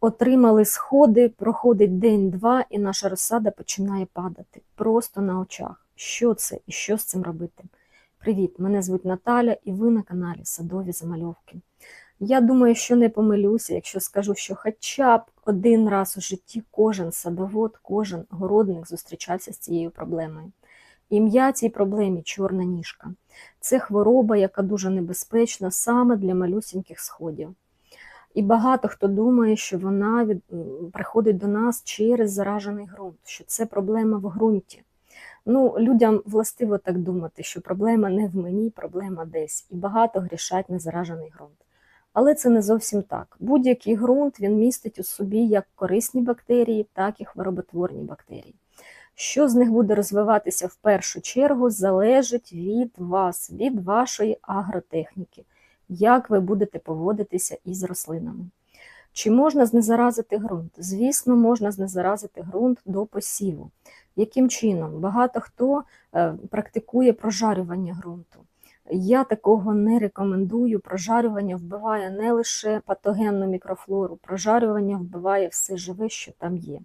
Отримали сходи, проходить день-два, і наша розсада починає падати просто на очах. Що це і що з цим робити? Привіт! Мене звуть Наталя, і ви на каналі Садові Замальовки. Я думаю, що не помилюся, якщо скажу, що хоча б один раз у житті кожен садовод, кожен городник зустрічався з цією проблемою. Ім'я цій проблемі чорна ніжка. Це хвороба, яка дуже небезпечна саме для малюсіньких сходів. І багато хто думає, що вона від... приходить до нас через заражений ґрунт, що це проблема в ґрунті. Ну, Людям властиво так думати, що проблема не в мені, проблема десь, і багато грішать на заражений ґрунт. Але це не зовсім так. Будь-який ґрунт він містить у собі як корисні бактерії, так і хвороботворні бактерії. Що з них буде розвиватися в першу чергу, залежить від вас, від вашої агротехніки, як ви будете поводитися із рослинами. Чи можна знезаразити ґрунт? Звісно, можна знезаразити ґрунт до посіву. Яким чином? Багато хто е, практикує прожарювання ґрунту. Я такого не рекомендую. Прожарювання вбиває не лише патогенну мікрофлору, прожарювання вбиває все живе, що там є.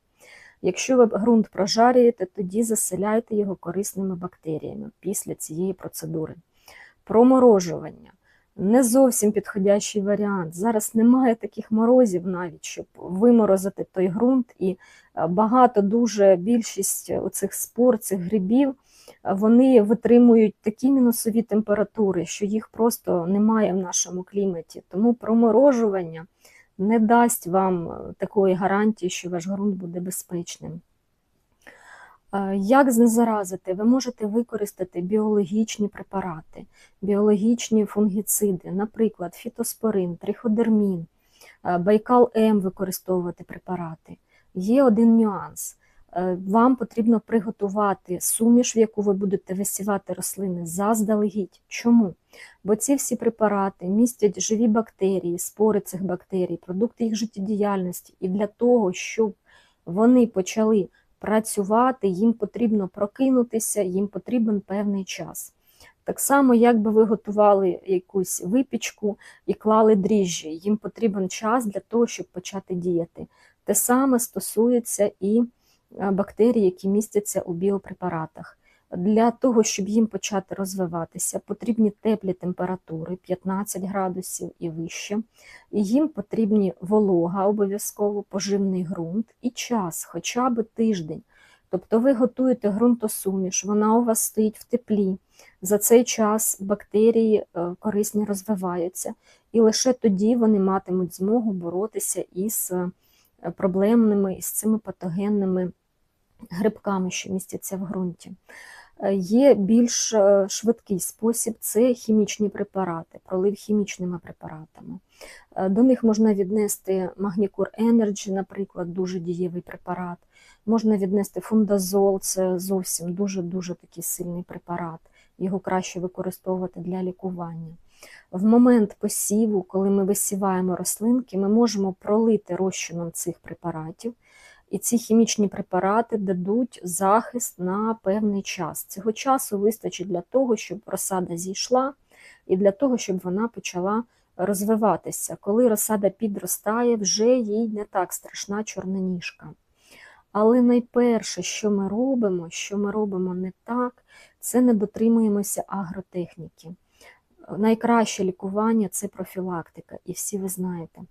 Якщо ви ґрунт прожарюєте, тоді заселяйте його корисними бактеріями після цієї процедури. Проморожування не зовсім підходящий варіант. Зараз немає таких морозів навіть, щоб виморозити той ґрунт, і е, багато дуже більшість оцих спор, цих грибів, е, вони витримують такі мінусові температури, що їх просто немає в нашому кліматі. Тому проморожування не дасть вам е, такої гарантії, що ваш ґрунт буде безпечним. Як знезаразити? Ви можете використати біологічні препарати, біологічні фунгіциди, наприклад, фітоспорин, триходермін, байкал М використовувати препарати. Є один нюанс. Вам потрібно приготувати суміш, в яку ви будете висівати рослини заздалегідь. Чому? Бо ці всі препарати містять живі бактерії, спори цих бактерій, продукти їх життєдіяльності, і для того, щоб вони почали працювати, їм потрібно прокинутися, їм потрібен певний час. Так само, як би ви готували якусь випічку і клали дріжджі, їм потрібен час для того, щоб почати діяти. Те саме стосується і е, бактерій, які містяться у біопрепаратах. Для того, щоб їм почати розвиватися, потрібні теплі температури 15 градусів і вище. І їм потрібні волога, обов'язково поживний ґрунт і час, хоча б тиждень. Тобто ви готуєте ґрунтосуміш, вона у вас стоїть в теплі. За цей час бактерії е, корисні розвиваються, і лише тоді вони матимуть змогу боротися із е, проблемними, із цими патогенними грибками, що містяться в ґрунті. Е, є більш е, швидкий спосіб це хімічні препарати, пролив хімічними препаратами. Е, до них можна віднести Магнікур Energy, наприклад, дуже дієвий препарат. Можна віднести фундазол, це зовсім дуже-дуже такий сильний препарат. Його краще використовувати для лікування. В момент посіву, коли ми висіваємо рослинки, ми можемо пролити розчином цих препаратів і ці хімічні препарати дадуть захист на певний час. Цього часу вистачить для того, щоб розсада зійшла, і для того, щоб вона почала розвиватися. Коли розсада підростає, вже їй не так страшна чорна ніжка. Але найперше, що ми робимо, що ми робимо не так, це не дотримуємося агротехніки. Найкраще лікування це профілактика, і всі ви знаєте.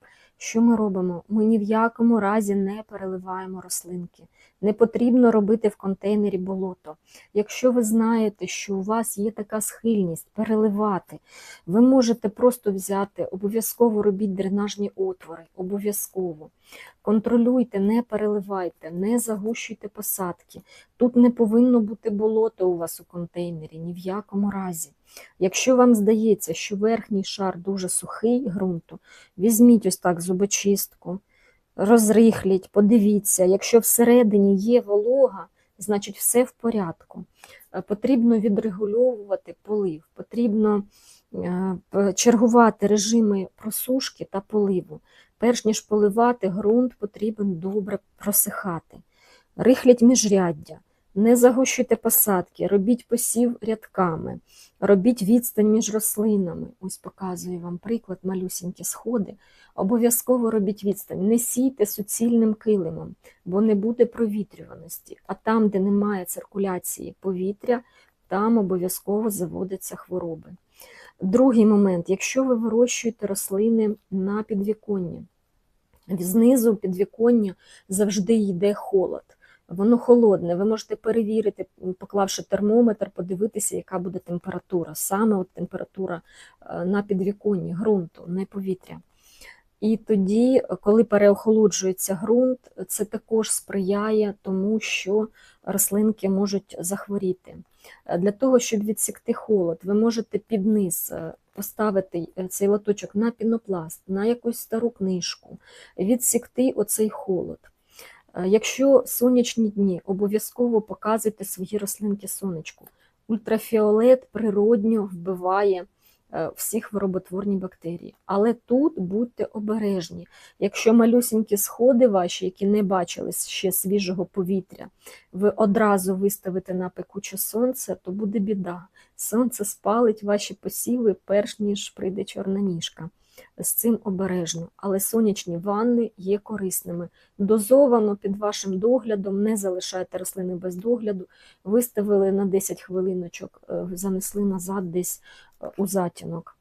Що ми робимо? Ми ні в якому разі не переливаємо рослинки. Не потрібно робити в контейнері болото. Якщо ви знаєте, що у вас є така схильність переливати, ви можете просто взяти, обов'язково робіть дренажні отвори, обов'язково. Контролюйте, не переливайте, не загущуйте посадки. Тут не повинно бути болото у вас у контейнері, ні в якому разі. Якщо вам здається, що верхній шар дуже сухий ґрунту, візьміть ось так зубочистку, розрихліть, подивіться, якщо всередині є волога, значить все в порядку. Е, потрібно відрегульовувати полив, потрібно е, чергувати режими просушки та поливу. Перш ніж поливати, ґрунт потрібен добре просихати. Рихлять міжряддя. Не загущуйте посадки, робіть посів рядками, робіть відстань між рослинами. Ось показую вам приклад, малюсінькі сходи. Обов'язково робіть відстань. Не сійте суцільним килимом, бо не буде провітрюваності. А там, де немає циркуляції повітря, там обов'язково заводяться хвороби. Другий момент, якщо ви вирощуєте рослини на підвіконні, знизу підвіконня завжди йде холод. Воно холодне, ви можете перевірити, поклавши термометр, подивитися, яка буде температура, саме от температура е, на підвіконні ґрунту, не повітря. І тоді, коли переохолоджується ґрунт, це також сприяє тому, що рослинки можуть захворіти. Е, Для того, щоб відсікти холод, ви можете під низ е, поставити цей лоточок на пінопласт, на якусь стару книжку, відсікти оцей холод. Е, Якщо сонячні дні, обов'язково показуйте свої рослинки сонечку. Ультрафіолет природньо вбиває е, всі хвороботворні бактерії. Але тут будьте обережні. Якщо малюсінькі сходи ваші, які не бачили ще свіжого повітря, ви одразу виставите на пекуче сонце, то буде біда. Сонце спалить ваші посіви, перш ніж прийде чорна ніжка. З цим обережно, але сонячні ванни є корисними. Дозовано під вашим доглядом, не залишайте рослини без догляду, виставили на 10 хвилиночок, е, занесли назад десь е, у затінок.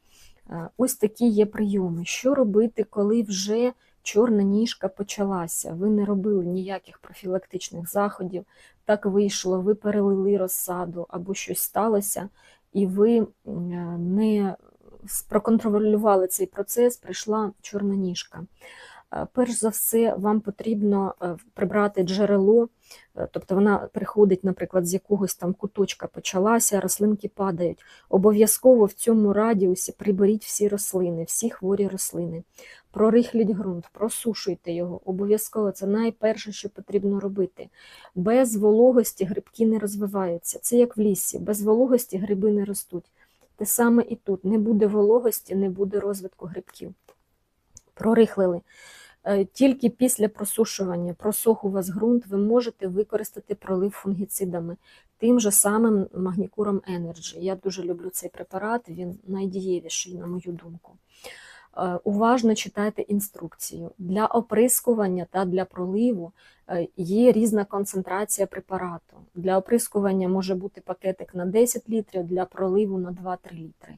Е, Ось такі є прийоми. Що робити, коли вже чорна ніжка почалася? Ви не робили ніяких профілактичних заходів, так вийшло, ви перелили розсаду або щось сталося, і ви не проконтролювали цей процес, прийшла чорна ніжка. Е, Перш за все, вам потрібно е, прибрати джерело, е, тобто вона приходить, наприклад, з якогось там куточка почалася, рослинки падають. Обов'язково в цьому радіусі приберіть всі рослини, всі хворі рослини. Прорихліть ґрунт, просушуйте його. Обов'язково це найперше, що потрібно робити. Без вологості грибки не розвиваються. Це як в лісі, без вологості гриби не ростуть. Те саме і тут. Не буде вологості, не буде розвитку грибків. Прорихлили. Е, Тільки після просушування, просох у вас ґрунт, ви можете використати пролив фунгіцидами, тим же самим магнікуром Energy. Я дуже люблю цей препарат, він найдієвіший, на мою думку. Е, Уважно читайте інструкцію. Для оприскування та для проливу е, є різна концентрація препарату. Для оприскування може бути пакетик на 10 літрів, для проливу на 2-3 літри.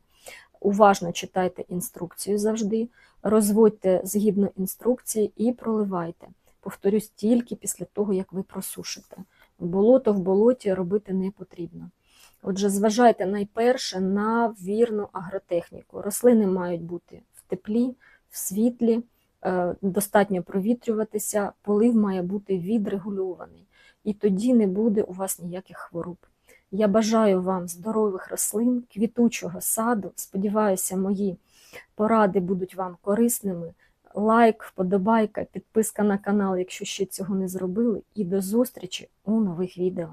Уважно читайте інструкцію завжди, розводьте згідно інструкції і проливайте. Повторюсь, тільки після того, як ви просушите. Болото в болоті робити не потрібно. Отже, зважайте найперше на вірну агротехніку. Рослини мають бути в теплі, в світлі, е, достатньо провітрюватися, полив має бути відрегульований. І тоді не буде у вас ніяких хвороб. Я бажаю вам здорових рослин, квітучого саду. Сподіваюся, мої поради будуть вам корисними. Лайк, вподобайка, підписка на канал, якщо ще цього не зробили. І до зустрічі у нових відео.